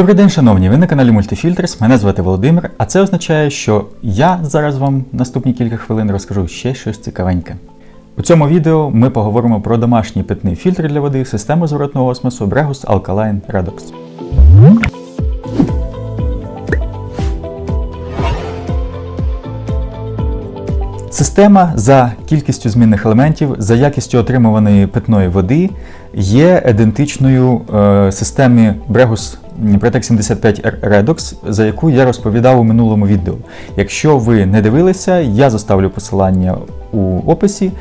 Добрий день, шановні! Ви на каналі Multifilters, Мене звати Володимир, а це означає, що я зараз вам наступні кілька хвилин розкажу ще щось цікавеньке. У цьому відео ми поговоримо про домашній питний фільтр для води, систему зворотного осмосу Bregus Alkaline Redox. Система за кількістю змінних елементів, за якістю отримуваної питної води є ідентичною е, системі Bregus Protec 75 Redox, за яку я розповідав у минулому відео. Якщо ви не дивилися, я заставлю посилання у описі.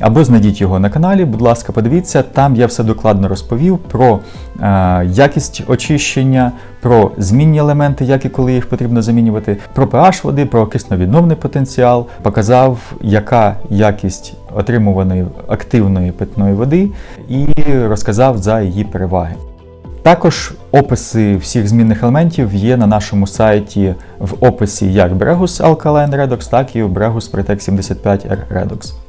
Або знайдіть його на каналі, будь ласка, подивіться, там я все докладно розповів про е, якість очищення, про змінні елементи, як і коли їх потрібно замінювати, про pH води, про кисновідновний потенціал, показав, яка якість отримуваної активної питної води, і розказав за її переваги. Також описи всіх змінних елементів є на нашому сайті в описі як Bregus Alkaline Redox, так і у Bregus Protec 75 Redox.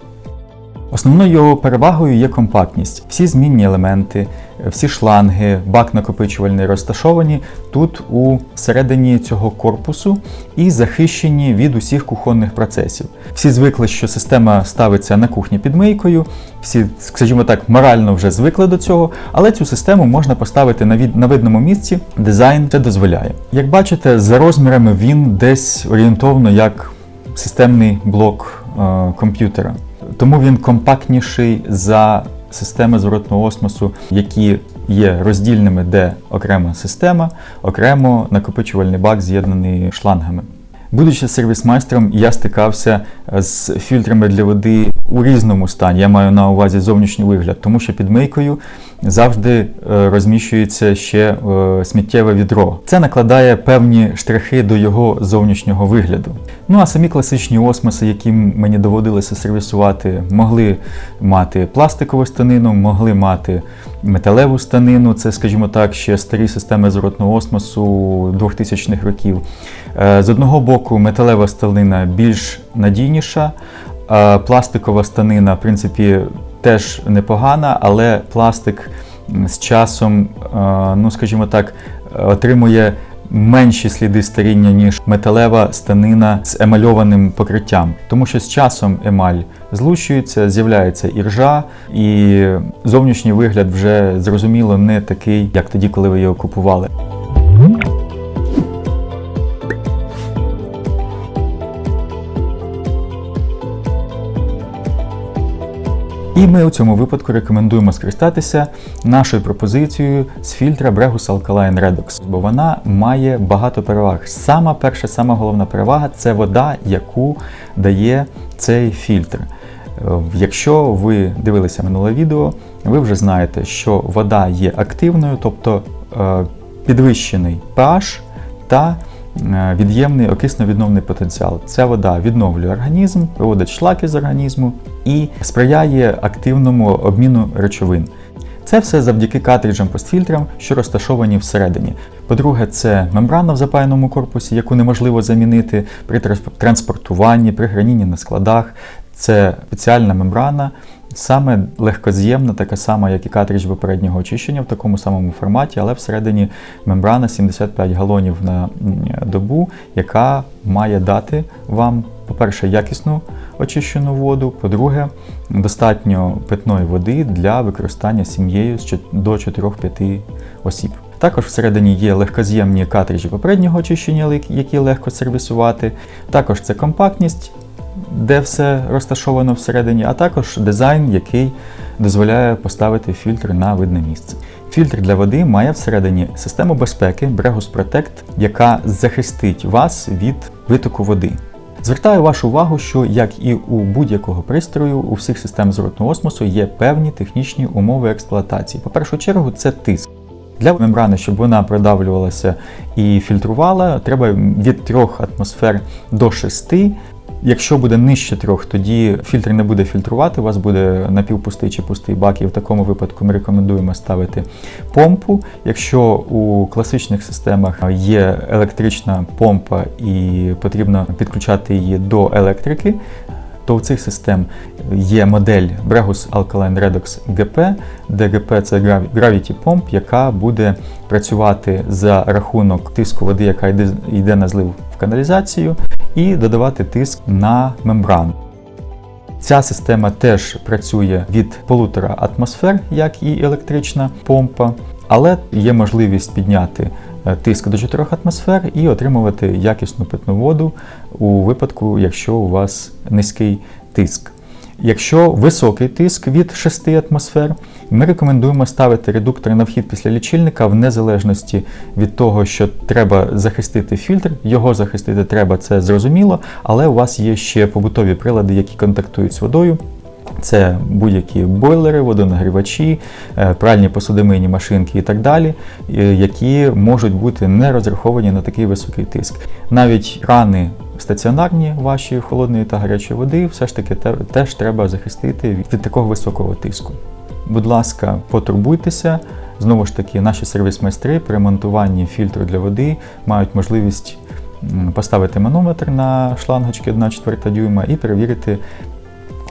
Основною його перевагою є компактність. Всі змінні елементи, всі шланги, бак накопичувальний розташовані тут у середині цього корпусу і захищені від усіх кухонних процесів. Всі звикли, що система ставиться на кухні під мийкою, всі, скажімо так, морально вже звикли до цього, але цю систему можна поставити на, від... на видному місці, дизайн це дозволяє. Як бачите, за розмірами він десь орієнтовно як системний блок е комп'ютера тому він компактніший за системи зворотного осмосу, які є роздільними, де окрема система, окремо накопичувальний бак з'єднаний шлангами. Будучи сервіс-майстром, я стикався з фільтрами для води у різному стані. Я маю на увазі зовнішній вигляд, тому що під мийкою завжди е, розміщується ще е, сміттєве відро. Це накладає певні штрихи до його зовнішнього вигляду. Ну а самі класичні осмоси, які мені доводилося сервісувати, могли мати пластикову станину, могли мати металеву станину. Це, скажімо так, ще старі системи зворотного осмосу 2000-х років. Е, з одного боку, металева станина більш надійніша, пластикова станина, в принципі, теж непогана, але пластик з часом, ну скажімо так, отримує менші сліди старіння, ніж металева станина з емальованим покриттям. Тому що з часом емаль злущується, з'являється іржа, і зовнішній вигляд вже зрозуміло не такий, як тоді, коли ви його купували. І ми у цьому випадку рекомендуємо скористатися нашою пропозицією з фільтра Bregus Alkaline Redox, бо вона має багато переваг. Сама перша, сама головна перевага це вода, яку дає цей фільтр. Е, якщо ви дивилися минуле відео, ви вже знаєте, що вода є активною, тобто е, підвищений pH та від'ємний окисно-відновний потенціал. Ця вода відновлює організм, виводить шлаки з організму і сприяє активному обміну речовин. Це все завдяки картриджам постфільтрам, що розташовані всередині. По-друге, це мембрана в запаяному корпусі, яку неможливо замінити при транспортуванні, при гранінні на складах. Це спеціальна мембрана, Саме легкоз'ємна, така сама, як і картридж попереднього очищення в такому самому форматі, але всередині мембрана 75 галонів на добу, яка має дати вам, по-перше, якісну очищену воду, по-друге, достатньо питної води для використання сім'єю до 4-5 осіб. Також всередині є легкоз'ємні картриджі попереднього очищення, які легко сервісувати. Також це компактність де все розташовано всередині, а також дизайн, який дозволяє поставити фільтр на видне місце. Фільтр для води має всередині систему безпеки Bregus Protect, яка захистить вас від витоку води. Звертаю вашу увагу, що як і у будь-якого пристрою, у всіх систем зворотного осмосу є певні технічні умови експлуатації. По першу чергу, це тиск. Для мембрани, щоб вона продавлювалася і фільтрувала, треба від 3 атмосфер до 6 Якщо буде нижче трьох, тоді фільтр не буде фільтрувати, у вас буде напівпустий чи пустий бак, і в такому випадку ми рекомендуємо ставити помпу. Якщо у класичних системах є електрична помпа і потрібно підключати її до електрики, то у цих систем є модель Bregus Alkaline Redox GP, де GP це Gravi- Gravity Pump, яка буде працювати за рахунок тиску води, яка йде на злив в каналізацію, і додавати тиск на мембрану. Ця система теж працює від полутора атмосфер, як і електрична помпа, але є можливість підняти е, тиск до 4 атмосфер і отримувати якісну питну воду у випадку, якщо у вас низький тиск. Якщо високий тиск від 6 атмосфер, ми рекомендуємо ставити редуктор на вхід після лічильника в незалежності від того, що треба захистити фільтр. Його захистити треба, це зрозуміло, але у вас є ще побутові прилади, які контактують з водою. Це будь-які бойлери, водонагрівачі, е, пральні посудомийні машинки і так далі, е, які можуть бути не розраховані на такий високий тиск. Навіть крани стаціонарні ваші холодної та гарячої води, все ж таки теж треба захистити від такого високого тиску. Будь ласка, потурбуйтеся. Знову ж таки, наші сервіс-майстри при монтуванні фільтру для води мають можливість поставити манометр на шлангочки 1,4 дюйма і перевірити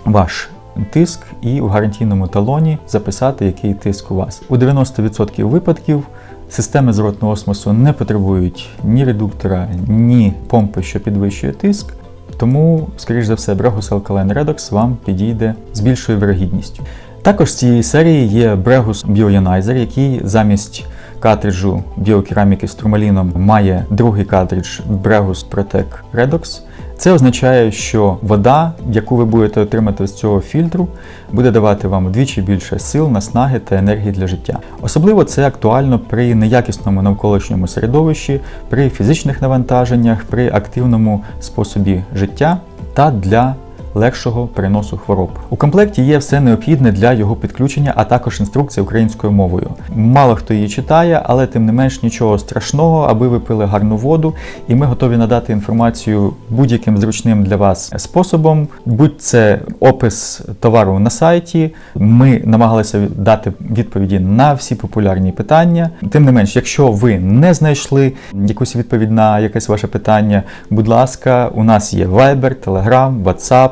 ваш тиск і у гарантійному талоні записати, який тиск у вас. У 90% випадків системи зворотного осмосу не потребують ні редуктора, ні помпи, що підвищує тиск. Тому, скоріш за все, Bregus Alkaline Redox вам підійде з більшою вирогідністю. Також з цієї серії є Bregus Bioionizer, який замість картриджу біокераміки з турмаліном має другий картридж Bregus Protec Redox. Це означає, що вода, яку ви будете отримати з цього фільтру, буде давати вам вдвічі більше сил, наснаги та енергії для життя. Особливо це актуально при неякісному навколишньому середовищі, при фізичних навантаженнях, при активному способі життя та для легшого переносу хвороб. У комплекті є все необхідне для його підключення, а також інструкція українською мовою. Мало хто її читає, але тим не менш нічого страшного, аби ви пили гарну воду, і ми готові надати інформацію будь-яким зручним для вас способом. Будь це опис товару на сайті. Ми намагалися дати відповіді на всі популярні питання. Тим не менш, якщо ви не знайшли якусь відповідь на якесь ваше питання, будь ласка, у нас є Viber, Telegram, WhatsApp.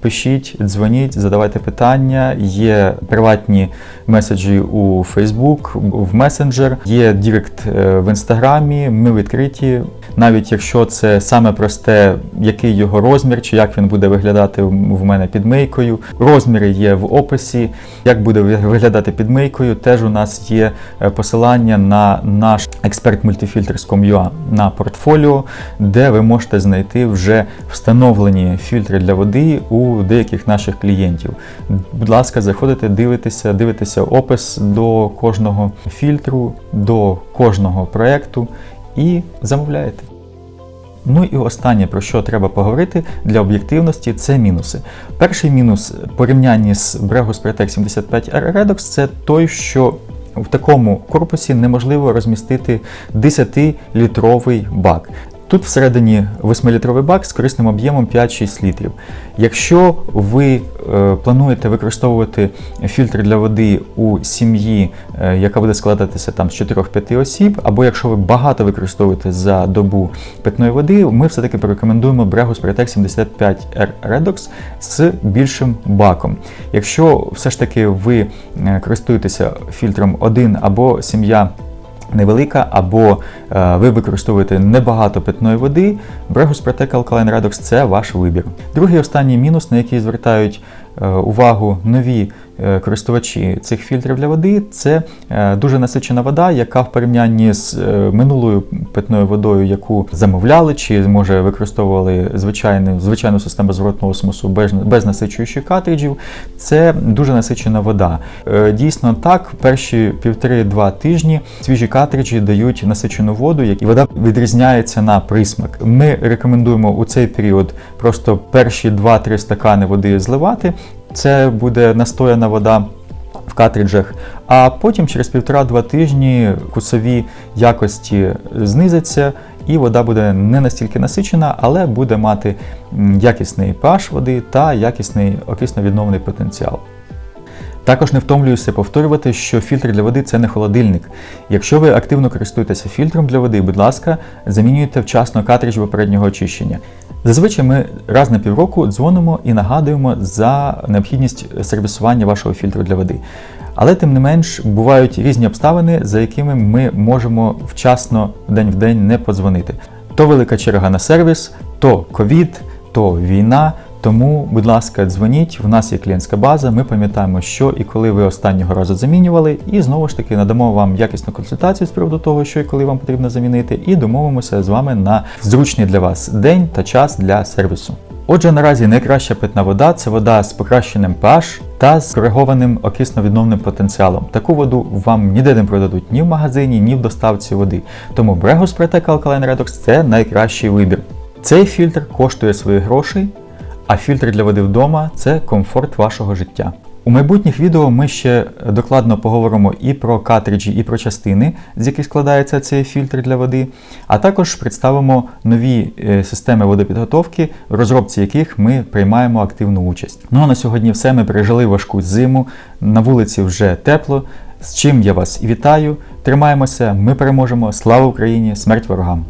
Пишіть, дзвоніть, задавайте питання. Є приватні меседжі у Facebook, в Messenger, є Дірект е, в інстаграмі. Ми відкриті. Навіть якщо це саме просте, який його розмір, чи як він буде виглядати в мене під мийкою. Розміри є в описі. Як буде виглядати під мийкою, теж у нас є е, посилання на наш експерт мультифільтр.com.ua на портфоліо, де ви можете знайти вже встановлені фільтри для води у деяких наших клієнтів. Будь ласка, заходите, дивитеся, дивитеся опис до кожного фільтру, до кожного проєкту і замовляєте. Ну і останнє, про що треба поговорити для об'єктивності, це мінуси. Перший мінус в порівнянні з Bregus Protec 75 Redox це той, що в такому корпусі неможливо розмістити 10-літровий бак. Тут всередині 8-літровий бак з корисним об'ємом 5-6 літрів. Якщо ви е, плануєте використовувати фільтр для води у сім'ї, е, яка буде складатися там з 4-5 осіб, або якщо ви багато використовуєте за добу питної води, ми все-таки порекомендуємо Bregus Protec 75 R Redox з більшим баком. Якщо все ж таки ви е, користуєтеся фільтром один або сім'я невелика, або е, ви використовуєте небагато питної води, Брегус Protec Alkaline Redox – це ваш вибір. Другий останній мінус, на який звертають увагу нові е, користувачі цих фільтрів для води, це е, дуже насичена вода, яка в порівнянні з е, минулою питною водою, яку замовляли, чи може використовували звичайну, звичайну систему зворотного осмосу без, без насичуючих картриджів, це дуже насичена вода. Е, Дійсно так, перші півтори-два тижні свіжі картриджі дають насичену воду, і вода відрізняється на присмак. Ми рекомендуємо у цей період просто перші 2-3 стакани води зливати. Це буде настояна вода в картриджах, а потім через півтора-два тижні вкусові якості знизяться, і вода буде не настільки насичена, але буде мати якісний pH води та якісний окисно-відновний потенціал. Також не втомлююся повторювати, що фільтр для води це не холодильник. Якщо ви активно користуєтеся фільтром для води, будь ласка, замінюйте вчасно картридж попереднього очищення. Зазвичай ми раз на півроку дзвонимо і нагадуємо за необхідність сервісування вашого фільтру для води. Але тим не менш бувають різні обставини, за якими ми можемо вчасно день в день не подзвонити. То велика черга на сервіс, то ковід, то війна. Тому, будь ласка, дзвоніть. В нас є клієнтська база. Ми пам'ятаємо, що і коли ви останнього разу замінювали, і знову ж таки надамо вам якісну консультацію з приводу того, що і коли вам потрібно замінити, і домовимося з вами на зручний для вас день та час для сервісу. Отже, наразі найкраща питна вода це вода з покращеним pH та з коригованим окисно-відновним потенціалом. Таку воду вам ніде не продадуть ні в магазині, ні в доставці води. Тому Bregus Protec Alkaline Redox – це найкращий вибір. Цей фільтр коштує своїх грошей, а фільтр для води вдома це комфорт вашого життя. У майбутніх відео ми ще докладно поговоримо і про картриджі, і про частини, з яких складається цей фільтр для води, а також представимо нові е, системи водопідготовки, в розробці яких ми приймаємо активну участь. Ну а на сьогодні все. Ми пережили важку зиму, на вулиці вже тепло. З чим я вас вітаю. Тримаємося, ми переможемо. Слава Україні! Смерть ворогам!